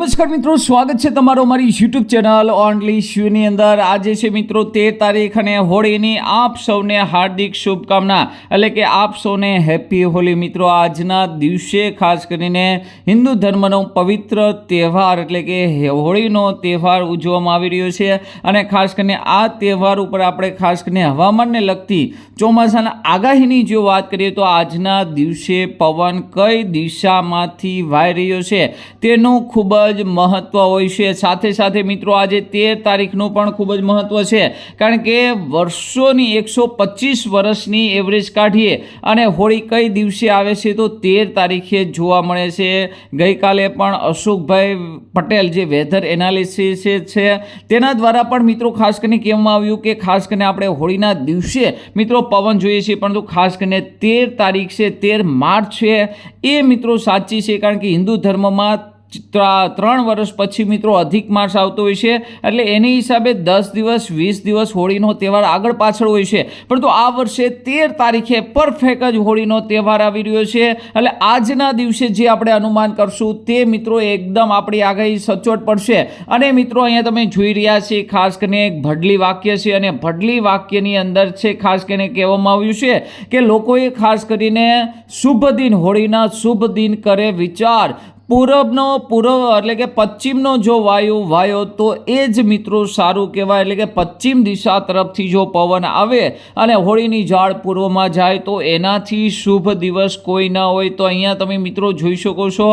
નમસ્કાર મિત્રો, સ્વાગત છે તમારો મારી યુટ્યુબ ચેનલ ઓનલી શ્યુની અંદર. આજે છે મિત્રો તેર તારીખ અને હોળીની આપ સૌને હાર્દિક શુભકામના. એટલે કે આપ સૌને હેપી હોલી મિત્રો. આજના દિવસે ખાસ કરીને હિન્દુ ધર્મનો પવિત્ર તહેવાર, એટલે કે હોળીનો તહેવાર ઉજવવામાં આવી રહ્યો છે. અને ખાસ કરીને આ તહેવાર ઉપર આપણે ખાસ કરીને હવામાનને લગતી ચોમાસાના આગાહીની જો વાત કરીએ તો આજના દિવસે પવન કઈ દિશામાંથી વાઈ રહ્યો છે તેનું ખૂબ જ મહત્વ હોય છે. સાથે સાથે મિત્રો, આજે તેર તારીખનું પણ ખૂબ જ મહત્વ છે. કારણ કે વર્ષોની એકસો પચીસ વર્ષની એવરેજ કાઢીએ અને હોળી કઈ દિવસે આવે છે તો તેર તારીખે જોવા મળે છે. ગઈકાલે પણ અશોકભાઈ પટેલ જે વેધર એનાલિસિસ છે, તેના દ્વારા પણ મિત્રો ખાસ કરીને કહેવામાં આવ્યું કે ખાસ કરીને આપણે હોળીના દિવસે મિત્રો પવન જોઈએ છીએ પરંતુ ખાસ કરીને તેર તારીખ છે, તેર માર્ચ છે, એ મિત્રો સાચી છે, કારણ કે હિન્દુ ધર્મમાં ત્રણ વર્ષ પછી મિત્રો અધિક માસ આવતો હોય છે. એટલે એની હિસાબે દસ દિવસ, વીસ દિવસ હોળીનો તહેવાર આગળ પાછળ હોય છે. પરંતુ આ વર્ષે તેર તારીખે પરફેક્ટ જ હોળીનો તહેવાર આવી રહ્યો છે. એટલે આજના દિવસે જે આપણે અનુમાન કરશું તે મિત્રો એકદમ આપણી આગાહી સચોટ પડશે. અને મિત્રો અહીંયા તમે જોઈ રહ્યા છે, ખાસ કરીને એક ભડલી વાક્ય છે અને ભડલી વાક્યની અંદર છે ખાસ કરીને કહેવામાં આવ્યું છે કે લોકોએ ખાસ કરીને શુભ દિન, હોળીના શુભ દિન કરે વિચાર. પૂરબનો પૂર્વ એટલે કે પશ્ચિમનો જો વાયુ વાયો, તો એ જ મિત્રો સારું કહેવાય. એટલે કે પશ્ચિમ દિશા તરફથી જો પવન આવે અને હોળીની ઝાડ પૂર્વમાં જાય, તો એનાથી શુભ દિવસ કોઈ ન હોય. તો અહીંયા તમે મિત્રો જોઈ શકો છો,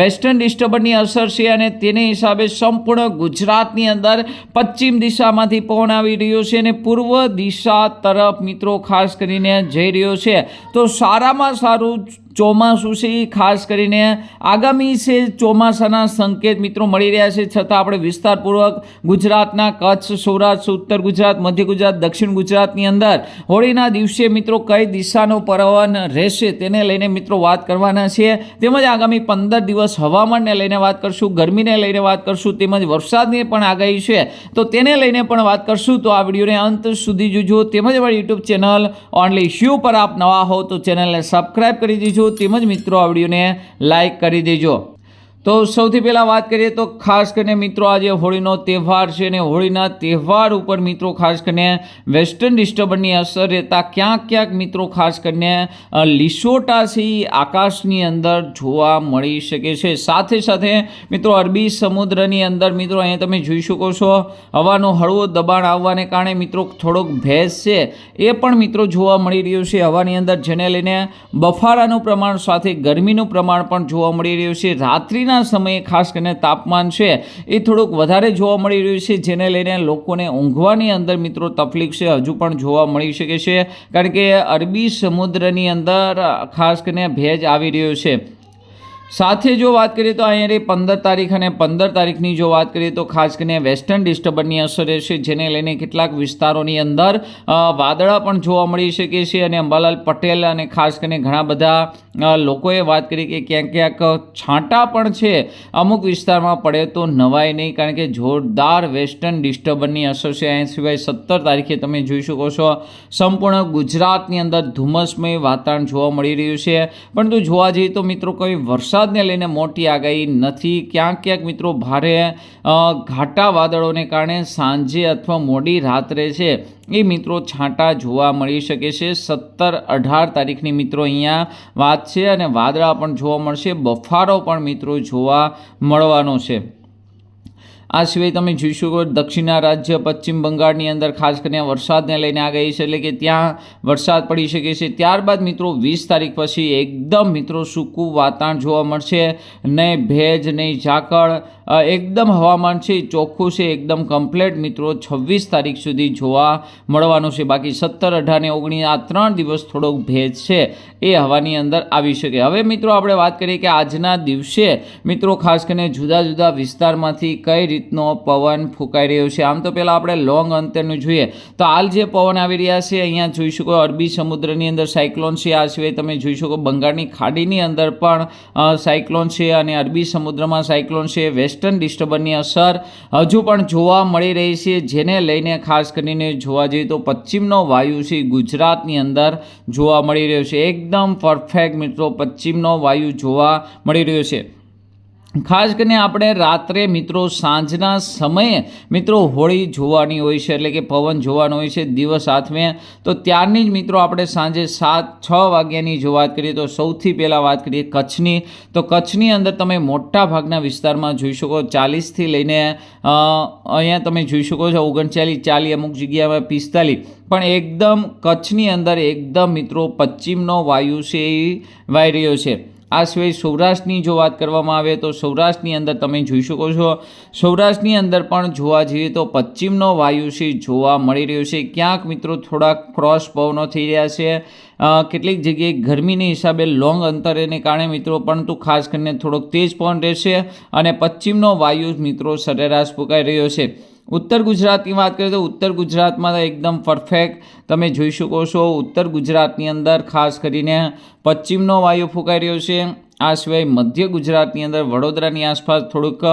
વેસ્ટર્ન ડિસ્ટર્બન્સની અસર છે અને તેને હિસાબે સંપૂર્ણ ગુજરાતની અંદર પશ્ચિમ દિશામાંથી પવન આવી રહ્યો છે અને પૂર્વ દિશા તરફ મિત્રો ખાસ કરીને જઈ રહ્યો છે. તો સારામાં સારું ચોમાસું છે એ ખાસ કરીને આગામી છે ચોમાસાના સંકેત મિત્રો મળી રહ્યા છે. છતાં આપણે વિસ્તારપૂર્વક ગુજરાતના કચ્છ, સૌરાષ્ટ્ર, ઉત્તર ગુજરાત, મધ્ય ગુજરાત, દક્ષિણ ગુજરાતની અંદર હોળીના દિવસે મિત્રો કઈ દિશાનું પવન રહેશે તેને લઈને મિત્રો વાત કરવાના છે તેમજ આગામી પંદર દિવસ હવામાનને લઈને વાત કરશું, ગરમીને લઈને વાત કરશું, તેમજ વરસાદની પણ આગાહી છે. તો તેને લઈને પણ વાત કરશું. તો આ વિડીયોને અંત સુધી જોજો. તેમજ અમારી યુટ્યુબ ચેનલ ઓનલી શ્યુ પર આપ નવા હો તો ચેનલને સબસ્ક્રાઇબ કરી દેજો. તેમજ મિત્રો આ વિડીયોને લાઈક કરી દેજો. તો સૌથી પહેલાં વાત કરીએ તો ખાસ કરીને મિત્રો આજે હોળીનો તહેવાર છે અને હોળીના તહેવાર ઉપર મિત્રો ખાસ કરીને વેસ્ટર્ન ડિસ્ટર્બન્સની અસર રહેતા ક્યાંક ક્યાંક મિત્રો ખાસ કરીને અ, લીસોટા છે ઈ આકાશની અંદર જોવા મળી શકે છે. સાથે સાથે મિત્રો અરબી સમુદ્રની અંદર મિત્રો અહીંયા તમે જોઈ શકો છો હવાનો હળવો દબાણ આવવાને કારણે મિત્રો થોડોક ભેજ છે એ પણ મિત્રો જોવા મળી રહ્યું છે. હવાની અંદર જેને લઈને બફારાનું પ્રમાણ સાથે ગરમીનું પ્રમાણ પણ જોવા મળી રહ્યું છે. રાત્રિના સમયે ખાસ કરીને તાપમાન છે, એ થોડુંક વધારે જોવા મળી રહ્યું છે, જેને લઈને લોકોને ઊંઘવાની અંદર મિત્રો તકલીફ છે, હજુ પણ જોવા મળી શકે છે, કારણ કે અરબી સમુદ્રની અંદર ખાસ કરીને ભેજ આવી રહ્યો છે. સાથે જો વાત કરીએ તો અહીંયા પંદર તારીખ અને પંદર તારીખની જો વાત કરીએ તો ખાસ કરીને વેસ્ટર્ન ડિસ્ટર્બન્સની અસર રહેશે, જેને લઈને કેટલાક વિસ્તારોની અંદર વાદળા પણ જોવા મળી શકે છે અને અંબાલાલ પટેલ અને ખાસ કરીને ઘણા બધા લોકોએ વાત કરી કે ક્યાંક ક્યાંક છાંટા પણ છે. અમુક વિસ્તારમાં પડે તો નવાય નહીં, કારણ કે જોરદાર વેસ્ટર્ન ડિસ્ટર્બન્સની અસર છે. એ સિવાય સત્તર તારીખે તમે જોઈ શકો છો, સંપૂર્ણ ગુજરાતની અંદર ધુમ્મસમય વાતાવરણ જોવા મળી રહ્યું છે. પરંતુ જોવા જઈએ તો મિત્રો, કોઈ વરસાદને લઈને મોટી આગાહી નથી. ક્યાંક ક્યાંક મિત્રો ભારે ઘાટા વાદળોને કારણે સાંજે અથવા મોડી રાત્રે છે એ મિત્રો છાંટા જોવા મળી શકે છે. સત્તર અઢાર તારીખની મિત્રો અહીંયા વાત છે અને વાદળા પણ જોવા મળશે. બફારો પણ મિત્રો જોવા મળવાનો છે. આ સિવાય તમે જોઈ શકો દક્ષિણના રાજ્ય, પશ્ચિમ બંગાળની અંદર ખાસ કરીને વરસાદને લઈને આ ગઈ છે એટલે કે ત્યાં વરસાદ પડી શકે છે. ત્યારબાદ મિત્રો, વીસ તારીખ પછી એકદમ મિત્રો સૂકું વાતાવરણ જોવા મળશે. નહીં ભેજ નહીં ઝાકળ એકદમ હવામાન છે, ચોખ્ખું છે, એકદમ કમ્પ્લેટ મિત્રો, છવ્વીસ તારીખ સુધી જોવા મળવાનું છે. બાકી સત્તર, અઢાર ને ઓગણીસ, આ ત્રણ દિવસ થોડોક ભેજ છે એ હવાની અંદર આવી શકે. હવે મિત્રો, આપણે વાત કરીએ કે આજના દિવસે, મિત્રો, ખાસ કરીને જુદા જુદા વિસ્તારમાંથી કઈ રીતનો પવન ફૂંકાઈ રહ્યો છે? આમ તો પહેલાં આપણે લોંગ અંતરનું જોઈએ. તો હાલ જે પવન આવી રહ્યા છે, અહીંયા જોઈ શકો અરબી સમુદ્રની અંદર સાયક્લોન છે. આ સિવાય તમે જોઈ શકો બંગાળની ખાડીની અંદર પણ સાયક્લોન છે અને અરબી સમુદ્રમાં સાયક્લોન છે વેસ્ટર્ન ડિસ્ટર્બન્સની અસર હજુ પણ જોવા મળી રહી છે, જેને લઈને ખાસ કરીને જોવા જઈએ તો પશ્ચિમનો વાયુ છે, ગુજરાતની અંદર જોવા મળી રહ્યો છે. એકદમ પરફેક્ટ મિત્રો, પશ્ચિમનો વાયુ જોવા મળી રહ્યો છે. ખાસ કરીને આપણે રાત્રે મિત્રો સાંજના સમયે મિત્રો હોળી જોવાની હોય છે, એટલે કે પવન જોવાનો હોય છે દિવસ હાથમે. તો ત્યારની જ મિત્રો આપણે સાંજે સાત, છ વાગ્યાની જો વાત કરીએ તો સૌથી પહેલાં વાત કરીએ કચ્છની. તો કચ્છની અંદર તમે મોટા ભાગના વિસ્તારમાં જોઈ શકો ચાલીસથી લઈને અહીંયા તમે જોઈ શકો છો ઓગણચાલીસ, ચાલીસ અમુક જગ્યામાં પિસ્તાલીસ. પણ એકદમ કચ્છની અંદર એકદમ મિત્રો પશ્ચિમનો વાયુ છે એ વાઈ રહ્યો છે. આ સિવાય સૌરાષ્ટ્રની જો વાત કરવામાં આવે તો સૌરાષ્ટ્રની અંદર તમે જોઈ શકો છો. સૌરાષ્ટ્રની અંદર પણ જોવા જઈએ તો પશ્ચિમનો વાયુ છે, જોવા મળી રહ્યો છે. ક્યાંક મિત્રો થોડાક ક્રોસ પવનો થઈ રહ્યા છે. કેટલીક જગ્યાએ ગરમીને હિસાબે લોંગ અંતરેને કારણે મિત્રો પરંતુ ખાસ કરીને થોડોક તેજ પવન રહેશે અને પશ્ચિમનો વાયુ મિત્રો સરેરાશ ફૂંકાઈ રહ્યો છે. ઉત્તર ગુજરાતની વાત કરીએ તો ઉત્તર ગુજરાતમાં તો એકદમ પરફેક્ટ તમે જોઈ શકો છો, ઉત્તર ગુજરાતની અંદર ખાસ કરીને પશ્ચિમનો વાયુ ફૂંકાઈ રહ્યો છે. આ સિવાય મધ્ય ગુજરાતની અંદર વડોદરાની આસપાસ થોડુંક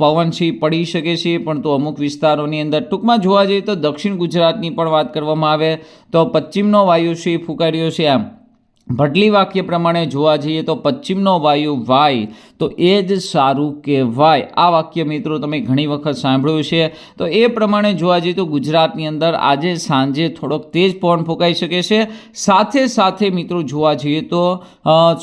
પવનસી પડી શકે છે પણ તો અમુક વિસ્તારોની અંદર ટૂંકમાં જોવા જઈએ તો દક્ષિણ ગુજરાતની પણ વાત કરવામાં આવે તો પશ્ચિમનો વાયુ છે ફૂંકાઈ રહ્યો છે. આમ, ભટલી વાક્ય પ્રમાણે જોવા જઈએ તો પશ્ચિમનો વાયુ વાય તો એ જ સારું કહેવાય. આ વાક્ય મિત્રો તમે ઘણી વખત સાંભળ્યું છે તો એ પ્રમાણે જોવા જઈએ તો ગુજરાતની અંદર આજે સાંજે થોડોક તેજ પવન ફૂંકાઈ શકે છે. સાથે સાથે મિત્રો જોવા જઈએ તો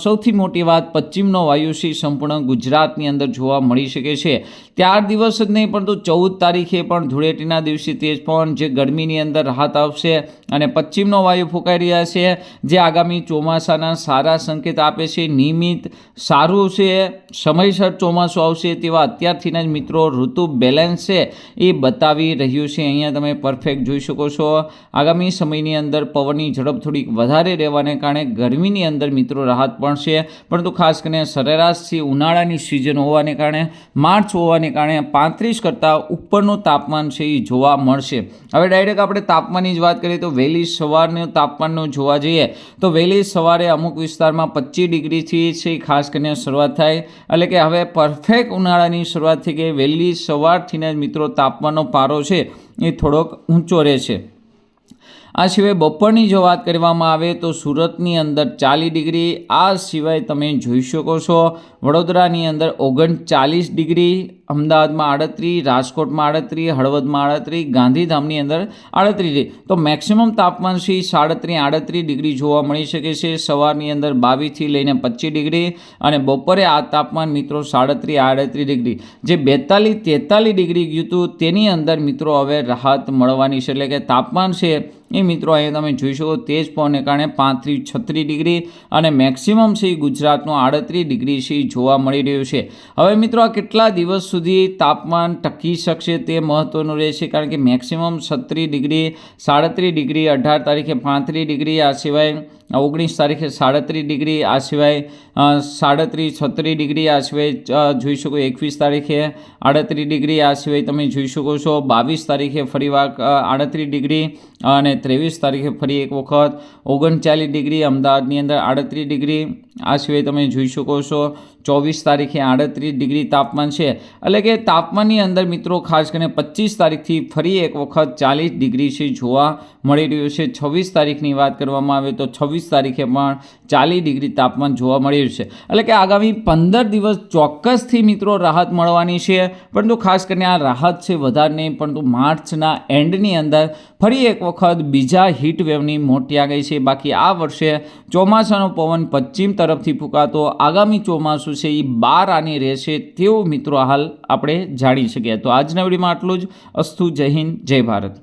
સૌથી મોટી વાત પશ્ચિમનો વાયુ છે સંપૂર્ણ ગુજરાતની અંદર જોવા મળી શકે છે. ત્યાર દિવસ જ નહીં, પરંતુ ચૌદ તારીખે પણ ધૂળેટીના દિવસે તેજ પવન જે ગરમીની અંદર રાહત આવશે અને પશ્ચિમનો વાયુ ફૂંકાઈ રહ્યા છે. જે આગામી ચોમાસાના સારા સંકેત આપે છે. નિયમિત સારું છે. સમયસર ચોમાસું આવશે તેવા અત્યારથીના જ મિત્રો, ઋતુ બેલેન્સ છે એ બતાવી રહ્યું છે. અહીંયા તમે પરફેક્ટ જોઈ શકો છો. આગામી સમયની અંદર પવનની ઝડપ થોડીક વધારે રહેવાને કારણે ગરમીની અંદર મિત્રો રાહત પણ છે. પરંતુ ખાસ કરીને સરેરાશથી ઉનાળાની સિઝન હોવાને કારણે, માર્ચ હોવાને કારણે પાંત્રીસ કરતાં ઉપરનું તાપમાન છે એ જોવા મળશે. હવે ડાયરેક્ટ આપણે તાપમાનની જ વાત કરીએ તો વહેલી સવારનું તાપમાનનું જોવા જઈએ તો વહેલી સવારે અમુક વિસ્તારમાં પચીસ ડિગ્રીથી છે ખાસ કરીને શરૂઆત થાય. એટલે કે હવે પરફેક્ટ ઉનાળાની શરૂઆત થઈ ગઈ. વહેલી સવારથીને જ મિત્રો તાપમાનનો પારો છે એ થોડોક ઊંચો રહે છે આ સિવાય બપોરની જો વાત કરવામાં આવે તો સુરતની અંદર ચાલીસ ડિગ્રી, આ સિવાય તમે જોઈ શકો છો વડોદરાની અંદર ઓગણચાલીસ ડિગ્રી અમદાવાદમાં આડત્રીસ રાજકોટમાં આડત્રીસ હળવદમાં આડત્રીસ ગાંધીધામની અંદર આડત્રીસ તો મેક્સિમમ તાપમાન છે સાડત્રીસ આડત્રીસ ડિગ્રી જોવા મળી શકે છે. સવારની અંદર બાવીસથી લઈને પચીસ ડિગ્રી અને બપોરે આ તાપમાન મિત્રો સાડત્રીસ આડત્રીસ ડિગ્રી. જે બેતાલીસ, તેતાલીસ ડિગ્રી ગયું હતું, તેની અંદર મિત્રો હવે રાહત મળવાની છે. એટલે કે તાપમાન છે એ મિત્રો અહીંયા તમે જોઈ શકો તેજ પવનને કારણે પાંત્રીસ, છત્રીસ ડિગ્રી અને મેક્સિમમ છે ગુજરાતનું આડત્રીસ ડિગ્રી છે જોવા મળી રહ્યું છે. હવે મિત્રો આ કેટલા દિવસ સુધી તાપમાન ટકી શકશે તે મહત્ત્વનું રહેશે કારણ કે મેક્સિમમ છત્રીસ ડિગ્રી, સાડત્રીસ ડિગ્રી, અઢાર તારીખે પાંત્રીસ ડિગ્રી, આ સિવાય ઓગણીસ તારીખે સાડત્રીસ ડિગ્રી, આ સિવાય સાડત્રીસ, છત્રીસ ડિગ્રી, આ સિવાય જોઈ શકો એકવીસ તારીખે આડત્રીસ ડિગ્રી, આ સિવાય તમે જોઈ શકો છો બાવીસ તારીખે ફરી વાર આડત્રીસ ડિગ્રી, અને ત્રેવીસ તારીખે ફરી એક વખત, ઓગણચાલીસ ડિગ્રી, અમદાવાદની અંદર આડત્રીસ ડિગ્રી આ સિવાય તમે જોઈ શકો છો, ચોવીસ તારીખે આડત્રીસ ડિગ્રી તાપમાન છે. એટલે કે તાપમાનની અંદર મિત્રો ખાસ કરીને પચીસ તારીખથી ફરી એક વખત ચાલીસ ડિગ્રી છે જોવા મળી રહ્યું છે. છવ્વીસ તારીખની વાત કરવામાં આવે તો છવ્વીસ તારીખે પણ ચાલીસ ડિગ્રી તાપમાન જોવા મળી રહ્યું છે. એટલે કે આગામી પંદર દિવસ ચોક્કસથી મિત્રો રાહત મળવાની છે. પરંતુ ખાસ કરીને આ રાહત છે વધારે નહીં, પરંતુ માર્ચના એન્ડની અંદર ફરી એક વખત બીજા હીટ વેવની મોટી આ છે. બાકી આ વર્ષે ચોમાસાનો પવન પશ્ચિમ તરફથી ફૂંકાતો આગામી ચોમાસું છે એ બાર આની રહેશે તેવું મિત્રો હાલ આપણે જાણી શકીએ. તો આજના વિડીયોમાં આટલું જ. અસ્તુ જય હિન્દ, જય ભારત.